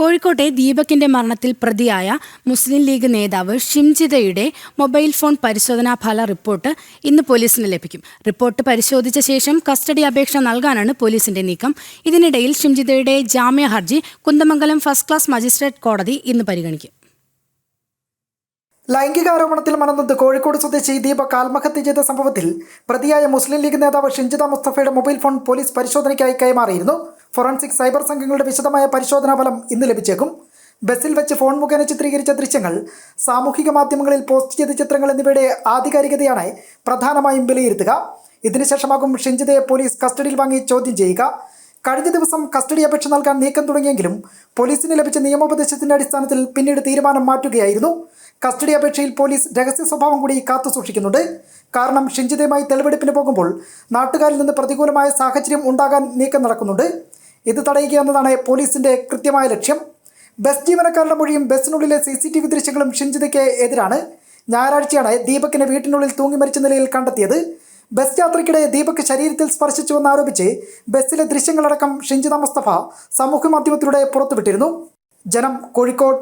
കോഴിക്കോട്ടെ ദീപകിന്റെ മരണത്തിൽ പ്രതിയായ മുസ്ലിം ലീഗ് നേതാവ് ഷിംജിതയുടെ മൊബൈൽ ഫോൺ പരിശോധനാ ഫല റിപ്പോർട്ട് ഇന്ന് പോലീസിന് ലഭിക്കും. റിപ്പോർട്ട് പരിശോധിച്ച ശേഷം കസ്റ്റഡി അപേക്ഷ നൽകാനാണ് പോലീസിന്റെ നീക്കം. ഇതിനിടയിൽ ഷിംജിതയുടെ ജാമ്യ ഹർജി കുന്ദമംഗലം ഫസ്റ്റ് ക്ലാസ് മജിസ്ട്രേറ്റ് കോടതി ഇന്ന് പരിഗണിക്കും. ലൈംഗികാരോപണത്തിൽ മണന്നത് കോഴിക്കോട് സ്വദേശി ദീപക് ആത്മഹത്യ ചെയ്ത സംഭവത്തിൽ പ്രതിയായ മുസ്ലിം ലീഗ് നേതാവ് ഷിഞ്ചിത മുസ്തഫയുടെ മൊബൈൽ ഫോൺ പോലീസ് പരിശോധനയ്ക്കായി കൈമാറിയിരുന്നു. ഫോറൻസിക് സൈബർ സംഘങ്ങളുടെ വിശദമായ പരിശോധനാ ഫലം ഇന്ന് ലഭിച്ചേക്കും. ബസ്സിൽ വെച്ച് ഫോൺ മുഖേന ചിത്രീകരിച്ച ദൃശ്യങ്ങൾ സാമൂഹിക മാധ്യമങ്ങളിൽ പോസ്റ്റ് ചെയ്ത ചിത്രങ്ങൾ എന്നിവയുടെ ആധികാരികതയാണ് പ്രധാനമായും വിലയിരുത്തുക. ഇതിനുശേഷമാകും ഷിഞ്ചിതയെ പോലീസ് കസ്റ്റഡിയിൽ വാങ്ങി ചോദ്യം ചെയ്യുക. കഴിഞ്ഞ ദിവസം കസ്റ്റഡി അപേക്ഷ നൽകാൻ നീക്കം തുടങ്ങിയെങ്കിലും പോലീസിന് ലഭിച്ച നിയമോപദേശത്തിന്റെ അടിസ്ഥാനത്തിൽ പിന്നീട് തീരുമാനം മാറ്റുകയായിരുന്നു. കസ്റ്റഡി അപേക്ഷയിൽ പോലീസ് രഹസ്യ സ്വഭാവം കൂടി കാത്തു സൂക്ഷിക്കുന്നുണ്ട് കാരണം ഷിഞ്ചിതയുമായി തെളിവെടുപ്പിന് പോകുമ്പോൾ നാട്ടുകാരിൽ നിന്ന് പ്രതികൂലമായ സാഹചര്യം ഉണ്ടാകാൻ നീക്കം നടക്കുന്നുണ്ട്. ഇത് തടയുക എന്നതാണ് പോലീസിന്റെ കൃത്യമായ ലക്ഷ്യം. ബസ് ജീവനക്കാരുടെ മൊഴിയും ബസ്സിനുള്ളിലെ സി സി ടി വി ദൃശ്യങ്ങളും ഷിഞ്ചിതയ്ക്ക് എതിരാണ്. ഞായറാഴ്ചയാണ് ദീപക്കിനെ വീട്ടിനുള്ളിൽ തൂങ്ങി മരിച്ച നിലയിൽ കണ്ടെത്തിയത്. ബസ് യാത്രയ്ക്കിടെ ദീപക് ശരീരത്തിൽ സ്പർശിച്ചുവെന്ന് ആരോപിച്ച് ബസ്സിലെ ദൃശ്യങ്ങളടക്കം ഷിഞ്ചിത മുസ്തഫ സമൂഹ മാധ്യമത്തിലൂടെ പുറത്തുവിട്ടിരുന്നു. ജനം കോഴിക്കോട്